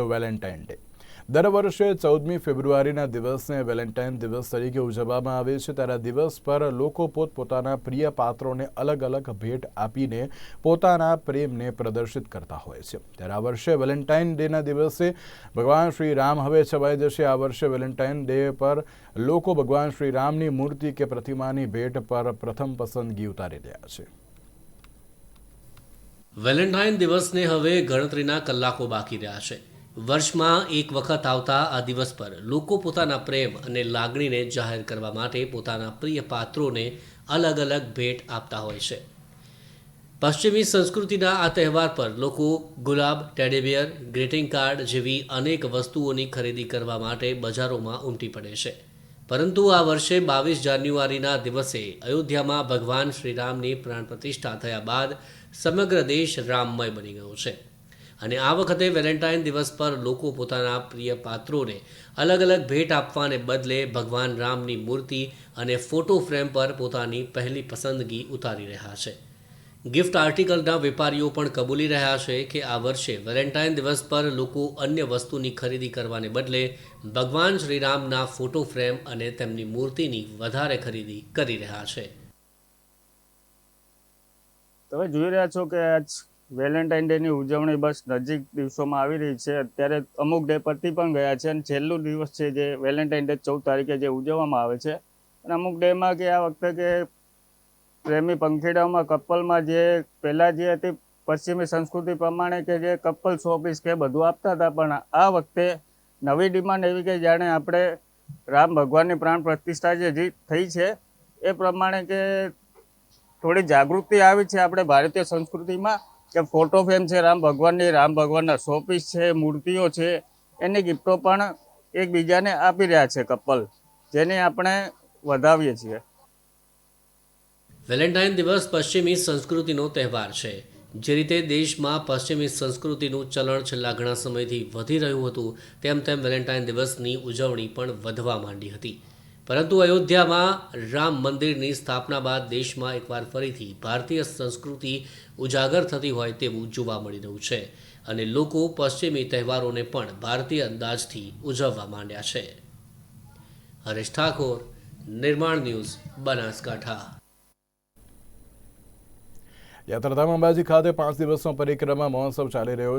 Valentine day. દર વર્ષે ચૌદમી ફેબ્રુઆરીના દિવસને વેલેન્ટાઇન દિવસ તરીકે ઉજવવામાં આવે છે. ત્યારે દિવસ પર લોકો પોતપોતાના પ્રિય પાત્રોને અલગ અલગ ભેટ આપીને પોતાના પ્રેમને પ્રદર્શિત કરતા હોય છે. ત્યારે આ વર્ષે વેલેન્ટાઇન ડેના દિવસે ભગવાન શ્રી રામ હવે છવાઈ જશે. આ વર્ષે વેલેન્ટાઇન ડે પર લોકો ભગવાન શ્રી રામની મૂર્તિ કે પ્રતિમાની ભેટ પર પ્રથમ પસંદગી ઉતારી રહ્યા છે. વેલેન્ટાઇન દિવસને હવે ગણતરીના કલાકો બાકી રહ્યા છે. વર્ષમાં એક વખત આવતા આ દિવસ પર લોકો પોતાના પ્રેમ અને લાગણીને જાહેર કરવા માટે પોતાના પ્રિય પાત્રોને અલગ અલગ ભેટ આપતા હોય છે. પશ્ચિમી સંસ્કૃતિના આ તહેવાર પર લોકો ગુલાબ ટેડેબિયર ગ્રીટિંગ કાર્ડ જેવી અનેક વસ્તુઓની ખરીદી કરવા માટે બજારોમાં ઉમટી પડે છે. પરંતુ આ વર્ષે બાવીસ જાન્યુઆરીના દિવસે અયોધ્યામાં ભગવાન શ્રીરામની પ્રાણ પ્રતિષ્ઠા થયા બાદ સમગ્ર દેશ રામમય બની ગયો છે. અને આ વખતે વેલેન્ટાઇન દિવસ પર લોકો પોતાના પ્રિય પાત્રોને અલગ અલગ ભેટ આપવાને બદલે ભગવાન રામની મૂર્તિ અને ફોટો ફ્રેમ પર પોતાની પહેલી પસંદગી ઉતારી રહ્યા છે. ગિફ્ટ આર્ટિકલના વેપારીઓ પણ કબૂલી રહ્યા છે કે આ વર્ષે વેલેન્ટાઇન દિવસ પર લોકો અન્ય વસ્તુની ખરીદી કરવાને બદલે ભગવાન શ્રીરામના ફોટો ફ્રેમ અને તેમની મૂર્તિની વધારે ખરીદી કરી રહ્યા છે. તમે જોઈ રહ્યા છો કે વેલેન્ટાઇન ડેની ઉજવણી બસ નજીક દિવસોમાં આવી રહી છે. અત્યારે અમુક ડે પતી પણ ગયા છે અને છેલ્લું દિવસ છે જે વેલેન્ટાઇન ડે ચૌદ તારીખે જે ઉજવવામાં આવે છે. અને અમુક ડેમાં કે આ વખતે કે પ્રેમી પંખીડાઓમાં કપલમાં જે પહેલાં જે હતી પશ્ચિમી સંસ્કૃતિ પ્રમાણે કે જે કપલ શોપીસ કે બધું આપતા હતા, પણ આ વખતે નવી ડિમાન્ડ એવી કે જાણે આપણે રામ ભગવાનની પ્રાણ પ્રતિષ્ઠા જે થઈ છે, એ પ્રમાણે કે થોડી જાગૃતિ આવી છે આપણે ભારતીય સંસ્કૃતિમાં. કે ફોટો ફ્રેમ છે, રામ ભગવાનની, રામ ભગવાનના શોપીસ છે, મૂર્તિઓ છે, એની ગિફ્ટો પણ એકબીજાને આપી રહ્યા છે કપલ જેને આપણે વધાવીએ છીએ. વેલેન્ટાઇન દિવસ પશ્ચિમી સંસ્કૃતિનો તહેવાર છે. જે રીતે દેશમાં પશ્ચિમી સંસ્કૃતિનું ચલણ છેલ્લા ઘણા સમયથી વધી રહ્યું હતું, તેમ તેમ વેલેન્ટાઇન દિવસની ઉજવણી પણ વધવા માંડી હતી. પરંતુ અયોધ્યામાં રામ મંદિરની સ્થાપના બાદ દેશમાં એકવાર ફરીથી ભારતીય સંસ્કૃતિ ઉજાગર થતી હોય તેવું જોવા મળી રહ્યું છે અને લોકો પશ્ચિમી તહેવારોને પણ ભારતીય અંદાજથી ઉજવવા માંડ્યા છે. હરેશ ઠાકોર, નિર્માણ ન્યૂઝ, બનાસકાંઠા. યાત્રાધામ અંબાજી ખાતે પાંચ દિવસનો પરિક્રમા મહોત્સવ ચાલી રહ્યો